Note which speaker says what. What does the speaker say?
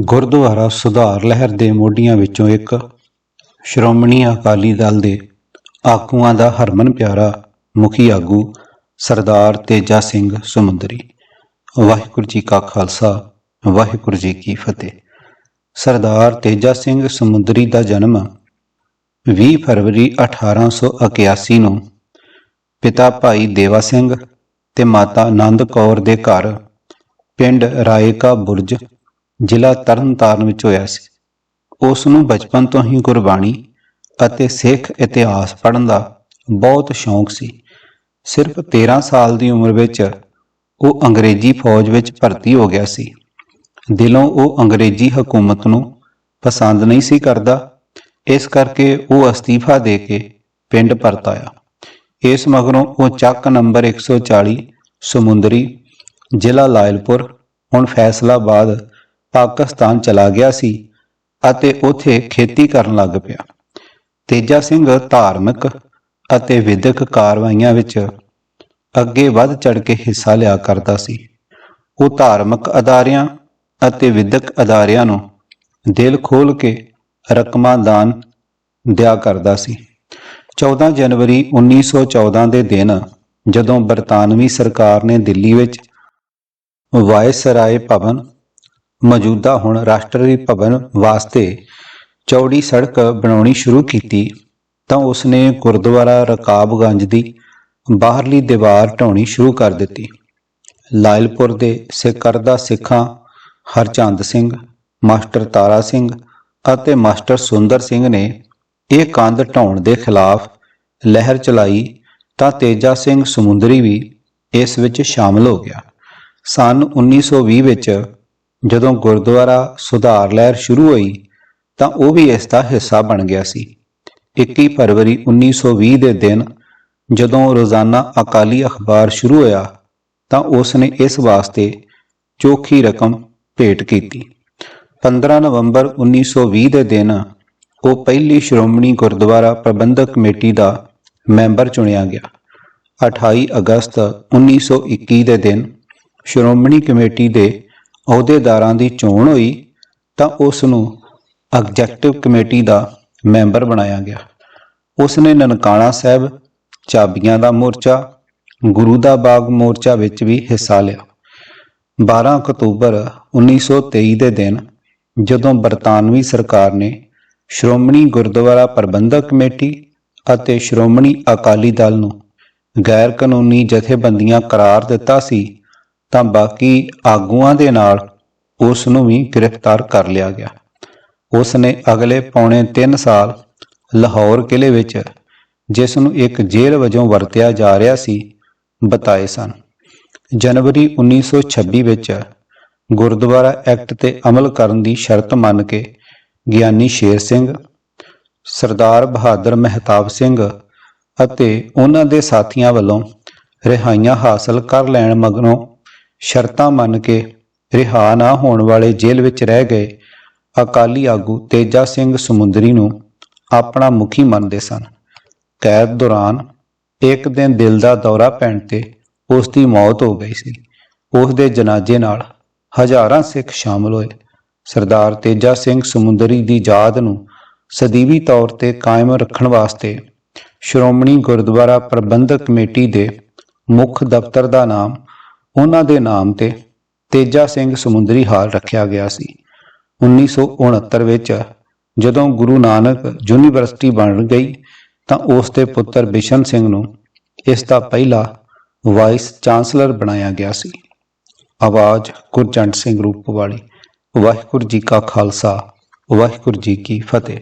Speaker 1: ਗੁਰਦੁਆਰਾ ਸੁਧਾਰ ਲਹਿਰ ਦੇ ਮੋਢੀਆਂ ਵਿੱਚੋਂ ਇੱਕ ਸ਼੍ਰੋਮਣੀ ਅਕਾਲੀ ਦਲ ਦੇ ਆਗੂਆਂ ਦਾ ਹਰਮਨ ਪਿਆਰਾ ਮੁਖੀ ਆਗੂ ਸਰਦਾਰ ਤੇਜਾ ਸਿੰਘ ਸਮੁੰਦਰੀ। ਵਾਹਿਗੁਰੂ ਜੀ ਕਾ ਖਾਲਸਾ, ਵਾਹਿਗੁਰੂ ਜੀ ਕੀ ਫਤਿਹ। ਸਰਦਾਰ ਤੇਜਾ ਸਿੰਘ ਸਮੁੰਦਰੀ ਦਾ ਜਨਮ 20 ਫਰਵਰੀ 1881 ਨੂੰ ਪਿਤਾ ਭਾਈ ਦੇਵਾ ਸਿੰਘ ਤੇ ਮਾਤਾ ਆਨੰਦ ਕੌਰ ਦੇ ਘਰ ਪਿੰਡ ਰਾਏਕਾ ਬੁਰਜ ਜ਼ਿਲ੍ਹਾ ਤਰਨਤਾਰਨ ਵਿੱਚ ਹੋਇਆ ਸੀ। ਉਸ ਨੂੰ ਬਚਪਨ ਤੋਂ ਹੀ ਗੁਰਬਾਣੀ ਅਤੇ ਸਿੱਖ ਇਤਿਹਾਸ ਪੜ੍ਹਨ ਦਾ ਬਹੁਤ ਸ਼ੌਂਕ ਸੀ। ਸਿਰਫ 13 ਸਾਲ ਦੀ ਉਮਰ ਵਿੱਚ ਉਹ ਅੰਗਰੇਜ਼ੀ ਫੌਜ ਵਿੱਚ ਭਰਤੀ ਹੋ ਗਿਆ ਸੀ। ਦਿਲੋਂ ਉਹ ਅੰਗਰੇਜ਼ੀ ਹਕੂਮਤ ਨੂੰ ਪਸੰਦ ਨਹੀਂ ਸੀ ਕਰਦਾ। ਇਸ ਕਰਕੇ ਉਹ ਅਸਤੀਫਾ ਦੇ ਕੇ ਪਿੰਡ ਪਰਤ ਆਇਆ। ਇਸ ਮਗਰੋਂ ਉਹ ਚੱਕ ਨੰਬਰ 140 ਸਮੁੰਦਰੀ, ਜ਼ਿਲ੍ਹਾ ਲਾਇਲਪੁਰ, ਹੁਣ ਫੈਸਲਾਬਾਦ ਪਾਕਿਸਤਾਨ ਚਲਾ ਗਿਆ ਸੀ ਅਤੇ ਉਥੇ ਖੇਤੀ ਕਰਨ ਲੱਗ ਪਿਆ। ਤੇਜਾ ਸਿੰਘ ਧਾਰਮਿਕ ਅਤੇ ਵਿਦਿਅਕ ਕਾਰਵਾਈਆਂ ਵਿੱਚ ਅੱਗੇ ਵੱਧ ਚੜ ਕੇ ਹਿੱਸਾ ਲਿਆ ਕਰਦਾ ਸੀ। ਉਹ ਧਾਰਮਿਕ ਅਦਾਰਿਆਂ ਅਤੇ ਵਿਦਿਅਕ ਅਦਾਰਿਆਂ ਨੂੰ ਦਿਲ ਖੋਲ ਕੇ ਰਕਮਾਂ ਦਾਨ ਦਿਆ ਕਰਦਾ ਸੀ। 14 ਜਨਵਰੀ 1914 ਦੇ ਦਿਨ ਜਦੋਂ ਬਰਤਾਨਵੀ ਸਰਕਾਰ ਨੇ ਦਿੱਲੀ ਵਿੱਚ ਵਾਇਸਰਾਏ ਭਵਨ ਮੌਜੂਦਾ ਹੁਣ ਰਾਸ਼ਟਰੀ ਭਵਨ ਵਾਸਤੇ ਚੌੜੀ ਸੜਕ ਬਣਾਉਣੀ ਸ਼ੁਰੂ ਕੀਤੀ, ਤਾਂ ਉਸਨੇ ਗੁਰਦੁਆਰਾ ਰਕਾਬਗੰਜ ਦੀ ਬਾਹਰਲੀ ਦੀਵਾਰ ਢਾਉਣੀ ਸ਼ੁਰੂ ਕਰ ਦਿੱਤੀ। ਲਾਇਲਪੁਰ ਦੇ ਸਿਕਰਦਾ ਸਿੱਖਾਂ ਹਰਚੰਦ ਸਿੰਘ, ਮਾਸਟਰ ਤਾਰਾ ਸਿੰਘ ਅਤੇ ਮਾਸਟਰ ਸੁੰਦਰ ਸਿੰਘ ਨੇ ਇਹ ਕੰਧ ਢਾਉਣ ਦੇ ਖਿਲਾਫ ਲਹਿਰ ਚਲਾਈ, ਤਾਂ ਤੇਜਾ ਸਿੰਘ ਸਮੁੰਦਰੀ ਵੀ ਇਸ ਵਿੱਚ ਸ਼ਾਮਲ ਹੋ ਗਿਆ। ਸਨ 1920 ਵਿੱਚ ਜਦੋਂ ਗੁਰਦੁਆਰਾ ਸੁਧਾਰ ਲਹਿਰ ਸ਼ੁਰੂ ਹੋਈ, ਤਾਂ ਉਹ ਵੀ ਇਸ ਦਾ ਹਿੱਸਾ ਬਣ ਗਿਆ ਸੀ। 21 ਫਰਵਰੀ 1920 ਦੇ ਦਿਨ ਜਦੋਂ ਰੋਜ਼ਾਨਾ ਅਕਾਲੀ ਅਖਬਾਰ ਸ਼ੁਰੂ ਹੋਇਆ, ਤਾਂ ਉਸ ਨੇ ਇਸ ਵਾਸਤੇ ਚੋਖੀ ਰਕਮ ਭੇਟ ਕੀਤੀ। 15 ਨਵੰਬਰ 1920 ਦੇ ਦਿਨ ਉਹ ਪਹਿਲੀ ਸ਼੍ਰੋਮਣੀ ਗੁਰਦੁਆਰਾ ਪ੍ਰਬੰਧਕ ਕਮੇਟੀ ਦਾ ਮੈਂਬਰ ਚੁਣਿਆ ਗਿਆ। 28 ਅਗਸਤ 1921 ਦੇ ਦਿਨ ਸ਼੍ਰੋਮਣੀ ਕਮੇਟੀ ਦੇ ਅਹੁਦੇਦਾਰਾਂ ਦੀ ਚੋਣ ਹੋਈ ਤਾਂ ਉਸ ਨੂੰ ਐਗਜ਼ੈਕਟਿਵ ਕਮੇਟੀ ਦਾ ਮੈਂਬਰ ਬਣਾਇਆ ਗਿਆ। ਉਸ ਨੇ ਨਨਕਾਣਾ ਸਾਹਿਬ, ਚਾਬੀਆਂ ਦਾ ਮੋਰਚਾ, ਗੁਰੂ ਦਾ ਬਾਗ ਮੋਰਚਾ ਵਿੱਚ ਵੀ ਹਿੱਸਾ ਲਿਆ। 12 ਅਕਤੂਬਰ 1923 ਦੇ ਦਿਨ ਜਦੋਂ ਬਰਤਾਨਵੀ ਸਰਕਾਰ ਨੇ ਸ਼੍ਰੋਮਣੀ ਗੁਰਦੁਆਰਾ ਪ੍ਰਬੰਧਕ ਕਮੇਟੀ ਅਤੇ ਸ਼੍ਰੋਮਣੀ ਅਕਾਲੀ ਦਲ ਨੂੰ ਗੈਰ ਕਾਨੂੰਨੀ ਜਥੇਬੰਦੀਆਂ ਕਰਾਰ ਦਿੱਤਾ ਸੀ ਤਾਂ ਬਾਕੀ ਆਗੂਆਂ ਦੇ ਨਾਲ ਉਸ ਨੂੰ ਵੀ ਗ੍ਰਿਫਤਾਰ ਕਰ ਲਿਆ ਗਿਆ। ਉਸ ਨੇ ਅਗਲੇ ਪੌਣੇ 3 ਸਾਲ ਲਾਹੌਰ ਕਿਲੇ ਵਿੱਚ ਜਿਸ ਨੂੰ ਇੱਕ ਜੇਲ੍ਹ ਵਜੋਂ ਵਰਤਿਆ ਜਾ ਰਿਹਾ ਸੀ, ਬਤਾਏ ਸਨ। ਜਨਵਰੀ 1926 ਵਿੱਚ ਗੁਰਦੁਆਰਾ ਐਕਟ ਤੇ ਅਮਲ ਕਰਨ ਦੀ ਸ਼ਰਤ ਮੰਨ ਕੇ ਗਿਆਨੀ ਸ਼ੇਰ ਸਿੰਘ, ਸਰਦਾਰ ਬਹਾਦਰ ਮਹਿਤਾਬ ਸਿੰਘ ਅਤੇ ਉਹਨਾਂ ਦੇ ਸਾਥੀਆਂ ਵੱਲੋਂ ਰਿਹਾਈਆਂ ਹਾਸਲ ਕਰ ਲੈਣ ਮਗਰੋਂ ਸ਼ਰਤਾਂ ਮੰਨ ਕੇ ਰਿਹਾ ਨਾ ਹੋਣ ਵਾਲੇ ਜੇਲ੍ਹ ਵਿੱਚ ਰਹਿ ਗਏ, ਅਕਾਲੀ ਆਗੂ ਤੇਜਾ ਸਿੰਘ ਸਮੁੰਦਰੀ ਨੂੰ ਆਪਣਾ ਮੁਖੀ ਮੰਨਦੇ ਸਨ। ਕੈਦ ਦੌਰਾਨ ਇੱਕ ਦਿਨ ਦਿਲ ਦਾ ਦੌਰਾ ਪੈਣ ਤੇ ਉਸ ਦੀ ਮੌਤ ਹੋ ਗਈ ਸੀ। ਉਸ ਦੇ ਜਨਾਜ਼ੇ ਨਾਲ ਹਜ਼ਾਰਾਂ ਸਿੱਖ ਸ਼ਾਮਲ ਹੋਏ। ਸਰਦਾਰ ਤੇਜਾ ਸਿੰਘ ਸਮੁੰਦਰੀ ਦੀ ਯਾਦ ਨੂੰ ਸਦੀਵੀ ਤੌਰ ਤੇ ਕਾਇਮ ਰੱਖਣ ਵਾਸਤੇ ਸ਼੍ਰੋਮਣੀ ਗੁਰਦੁਆਰਾ ਪ੍ਰਬੰਧਕ ਕਮੇਟੀ ਦੇ ਮੁੱਖ ਦਫ਼ਤਰ ਦਾ ਨਾਮ ਉਹਨਾਂ ਦੇ ਨਾਮ ਤੇ ਤੇਜਾ ਸਿੰਘ ਸਮੁੰਦਰੀ ਹਾਲ ਰੱਖਿਆ ਗਿਆ ਸੀ। 1969 ਵਿੱਚ ਜਦੋਂ ਗੁਰੂ ਨਾਨਕ ਯੂਨੀਵਰਸਿਟੀ ਬਣ ਗਈ, ਤਾਂ ਉਸ ਦੇ ਪੁੱਤਰ ਬਿਸ਼ਨ ਸਿੰਘ ਨੂੰ ਇਸ ਦਾ ਪਹਿਲਾ ਵਾਈਸ ਚਾਂਸਲਰ ਬਣਾਇਆ ਗਿਆ ਸੀ। ਆਵਾਜ਼ ਗੁਰਜੰਟ ਸਿੰਘ ਰੂਪ ਵਾਲੀ। ਵਾਹਿਗੁਰੂ ਜੀ ਕਾ ਖਾਲਸਾ, ਵਾਹਿਗੁਰੂ ਜੀ ਕੀ ਫਤਿਹ।